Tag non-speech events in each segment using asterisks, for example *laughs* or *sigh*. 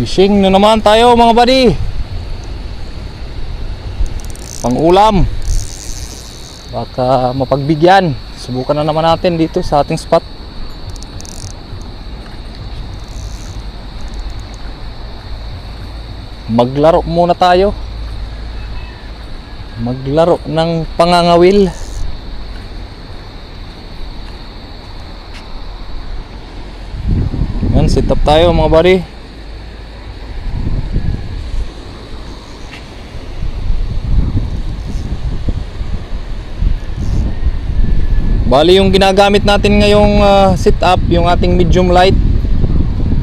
Fishing na naman tayo mga buddy. Pang ulam. Baka mapagbigyan. Subukan na naman natin dito sa ating spot. Maglaro muna tayo. Maglaro ng pangangawil. Yan, sit up tayo mga buddy. Bali yung ginagamit natin ngayong ah, sit up, yung ating medium light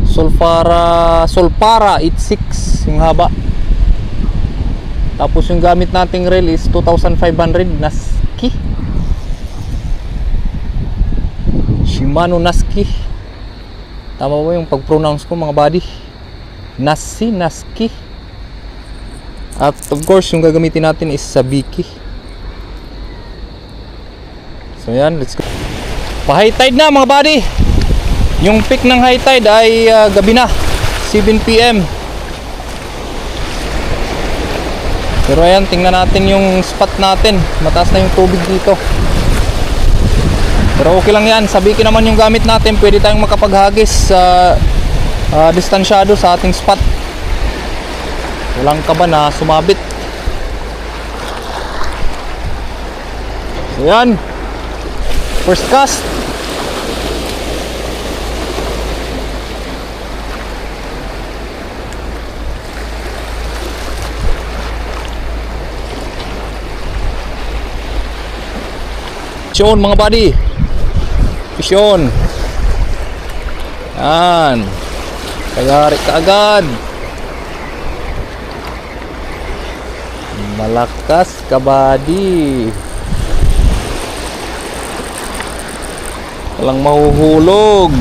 Solfara Solpara 86 yung haba. Tapos yung gamit nating reel is 2500 Naski. Shimano Naski. Tama ba yung pag-pronounce ko mga buddy? Nasi, Naski. At of course, yung gagamitin natin is Sabiki. So yan, let's go. Pa-high tide na mga buddy. Yung peak ng high tide ay ah, gabi na, 7 PM. Pero ayan, tingnan natin yung spot natin. Mataas na yung tubig dito. Pero okay lang yan. Sabihin naman yung gamit natin. Pwede tayong makapaghagis sa ah, distansyado sa ating spot. Walang kaba na sumabit. So yan. First cast. Pisyon mga buddy. Pisyon. Yan. Kayari ka agad. Malakas ka buddy. Walang mahuhulog.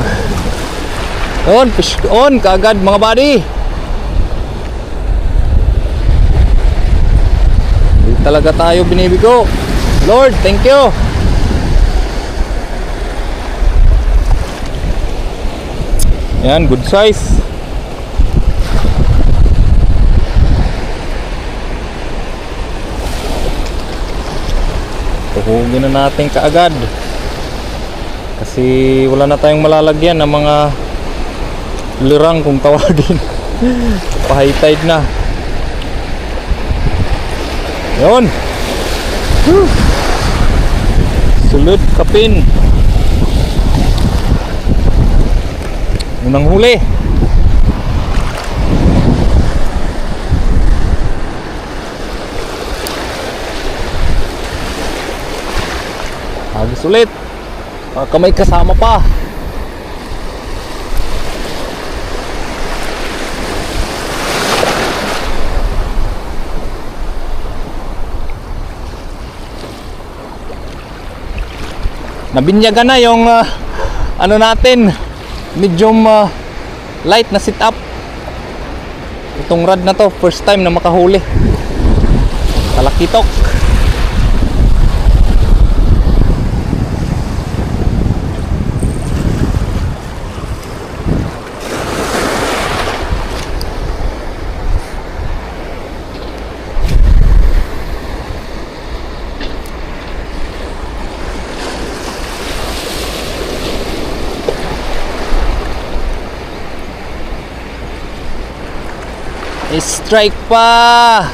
On, fish on kaagad mga buddy. Hindi talaga tayo binibigo. Lord, thank you. Yan, good size. Tuhugin na natin kaagad. Kasi wala na tayong malalagyan ng mga lirang kung tawagin. *laughs* Tide na. Yun. Whew. Sulod kapin. Unang huli. Agis ulit. Baka may kasama pa. Nabinyagan na yung ah, ano natin medium ah, light na sit up itong rod na to first time na makahuli. Talakitok strike pa.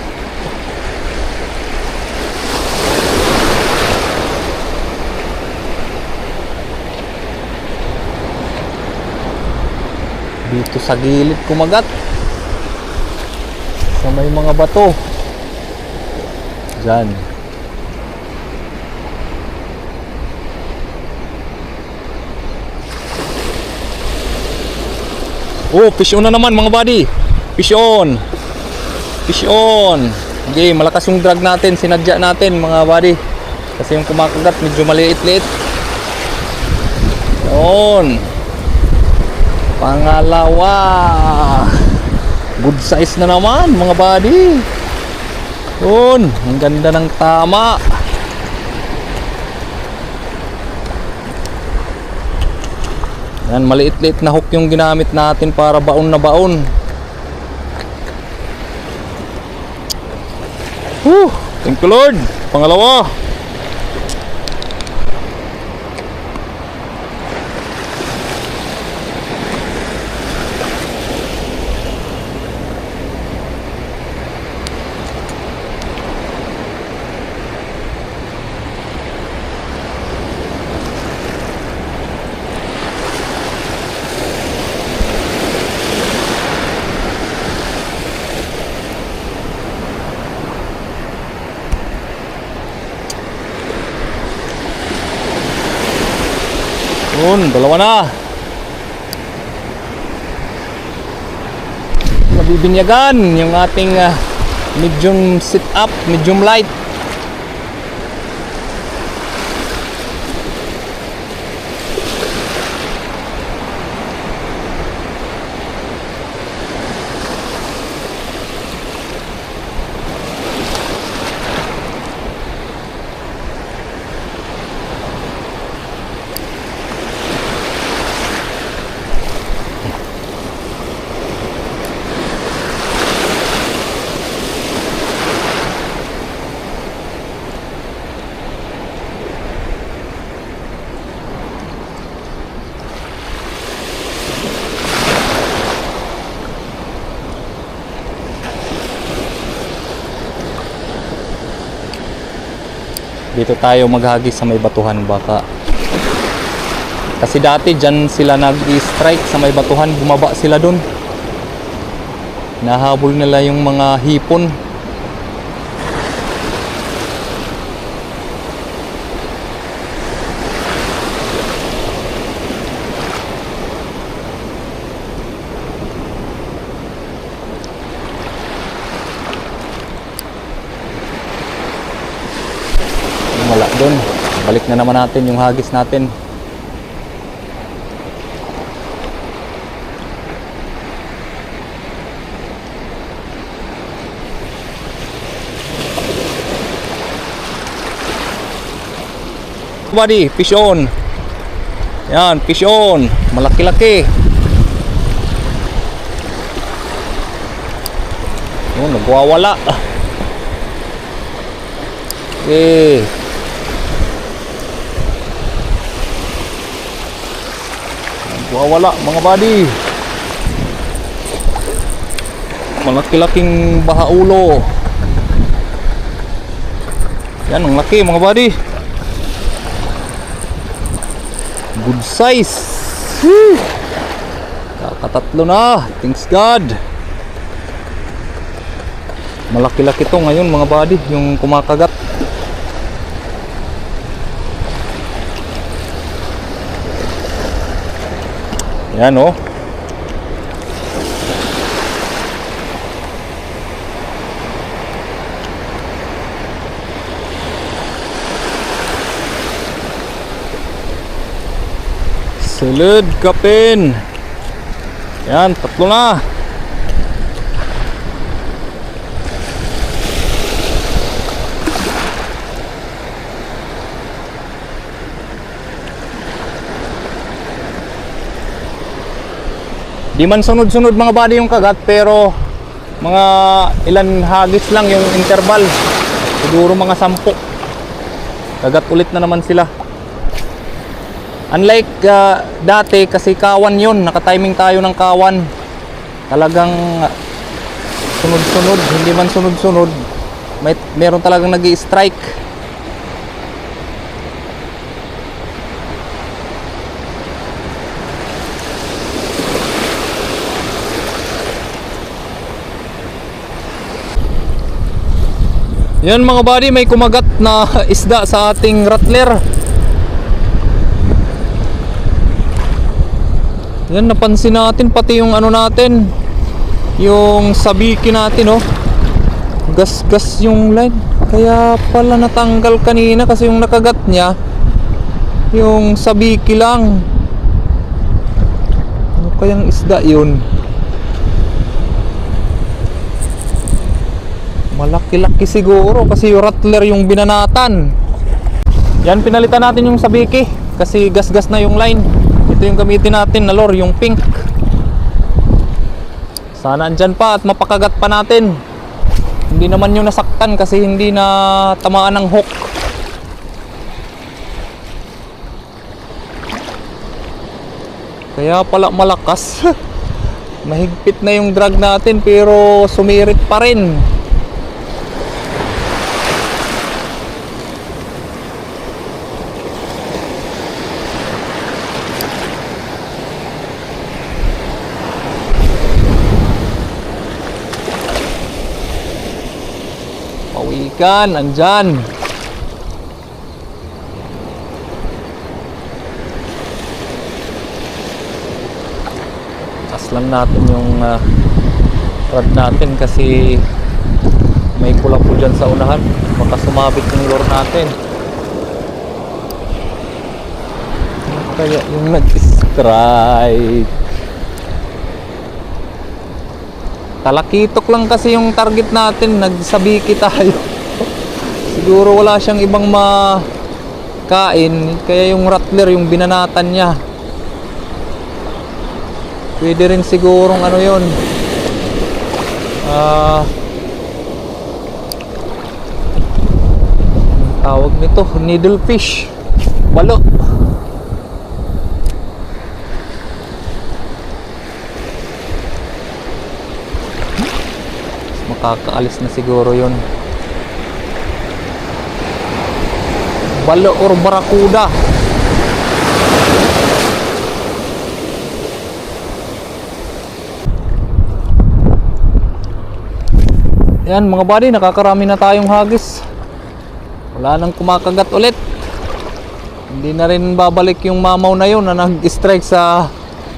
Dito sa gilid kumagat. Sa may mga bato. Dyan oh fish on na naman mga buddy. Fish on fish on okay malakas yung drag natin. Sinadya natin mga buddy kasi yung kumakagat medyo maliit-liit. Yun. Pangalawa. Good size na naman mga buddy. Yun ang ganda ng tama. Yan maliit-liit na hook yung ginamit natin para baon na baon Whew! Thank you Lord. Pangalawa. Yun, dalawa na. Nabibinyagan yung ating ah, medium sit up, medium light. Dito tayo maghagis sa may batuhan baka. Kasi dati dyan sila nag-strike sa may batuhan, bumaba sila dun. Nahabol nila yung mga hipon. Wala dun. Balik na naman natin yung hagis natin. Buddy, fish on. Yan, fish on. Malaki-laki. Yun, nagwawala. Okay. *laughs* Nagwawala mga buddy. Malaki-laking bahaulo. Yan, ang laki mga buddy. Good size. Whew. Kakatatlo na. Thanks God. Malaki-laki to ngayon mga buddy, yung kumakagat. Yan oh. Sulod kapin. Yan, tatlo na. Di man sunod-sunod mga body yung kagat pero mga ilan hagis lang yung interval. Siguro mga sampu. Kagat ulit na naman sila. Unlike ah, dati kasi kawan yun, nakatiming tayo ng kawan. Talagang ah, sunod-sunod, hindi man sunod-sunod. May meron talagang nag-strike. Yan mga buddy, may kumagat na *laughs* isda sa ating rattler. Yan napansin natin pati yung ano natin, yung sabiki natin oh. Gas-gas yung line. Kaya pala natanggal kanina kasi yung nakagat niya yung sabiki lang. Ano kayang isda yun? Malaki-laki siguro kasi yung rattler yung binanatan. Yan pinalitan natin yung sabiki kasi gas-gas na yung line. Ito yung gamitin natin na lure, yung pink. Sana andyan pa at mapakagat pa natin. Hindi naman yung nasaktan kasi hindi na tamaan ng hook. Kaya pala malakas. *laughs* Mahigpit na yung drag natin pero sumirit pa rin. Pawikan, andyan. Tas lang natin yung uh, rod natin kasi may pula po dyan sa unahan. Baka sumabit yung lure natin. Kaya yung nag-strike. Talakitok lang kasi yung target natin. Nagsabiki tayo. Siguro wala siyang ibang makain. Kaya yung rattler, yung binanatan niya. Pwede rin sigurong ano yun. Ah... tawag nito, needlefish. Balo. Makakaalis na siguro yun. Balo or barakuda. Yan mga buddy, nakakarami na tayong hagis. Wala nang kumakagat ulit. Hindi na rin babalik yung mamaw na yun na nag-strike sa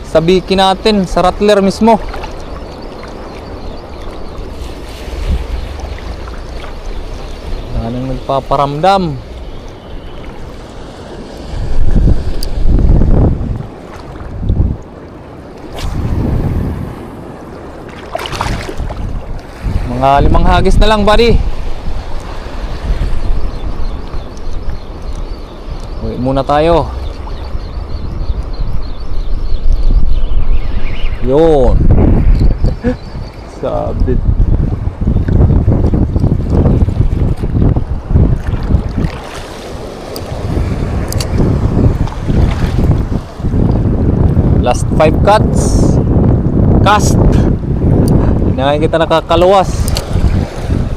sa biki natin, sa rattler mismo. Wala nang nagpaparamdam. Mga limang hagis na lang, buddy. Uwi muna tayo. Yun. *laughs* Sabit. Last five cuts. Cast. Hindi na kita nakakaluwas.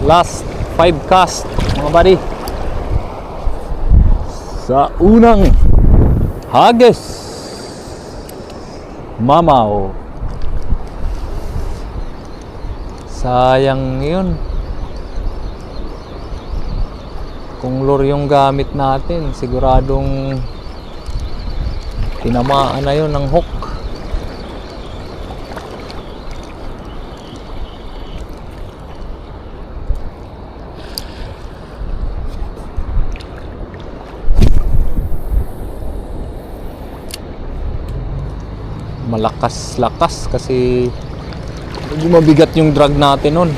Last five cast, mga buddy. Sa unang Hages Mamaw sayang yun. Kung lure yung gamit natin siguradong tinamaan na yun ng hook malakas-lakas kasi medyo mabigat yung drag natin nun.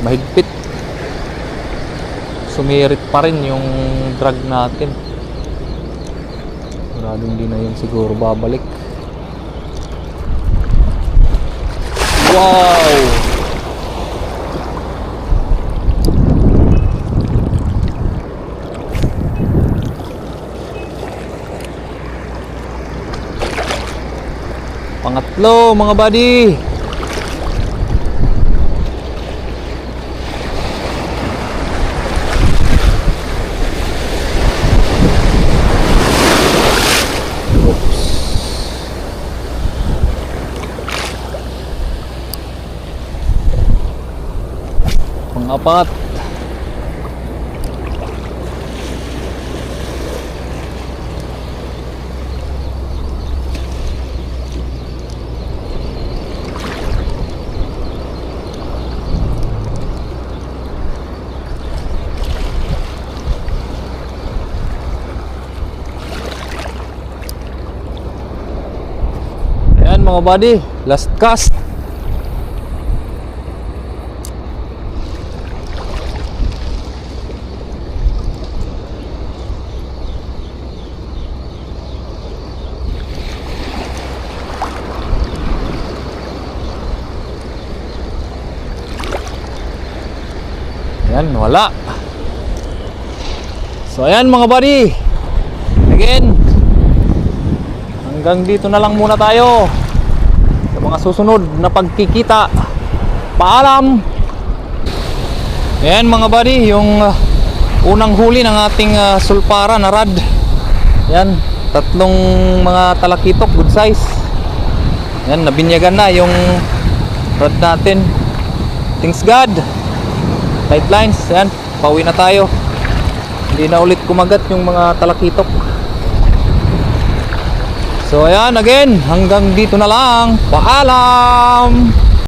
Mahigpit. Sumirit pa rin yung drag natin. Maraming hindi na yun siguro babalik. Wow Pangatlo, mga buddy. Pang-apat. Mga buddy, last cast. Yan, wala. So ayan mga buddy. Again, hanggang dito na lang muna tayo. Mga susunod na pagkikita. Paalam! Ayan mga buddy, yung uh, unang huli ng ating uh, sulpara na rad. Yan, tatlong mga talakitok, good size. Yan, nabinyagan na yung rod natin. Thanks God. Tight lines, yan, pauwi na tayo. Hindi na ulit kumagat yung mga talakitok. So ayan, again, hanggang dito na lang. Paalam!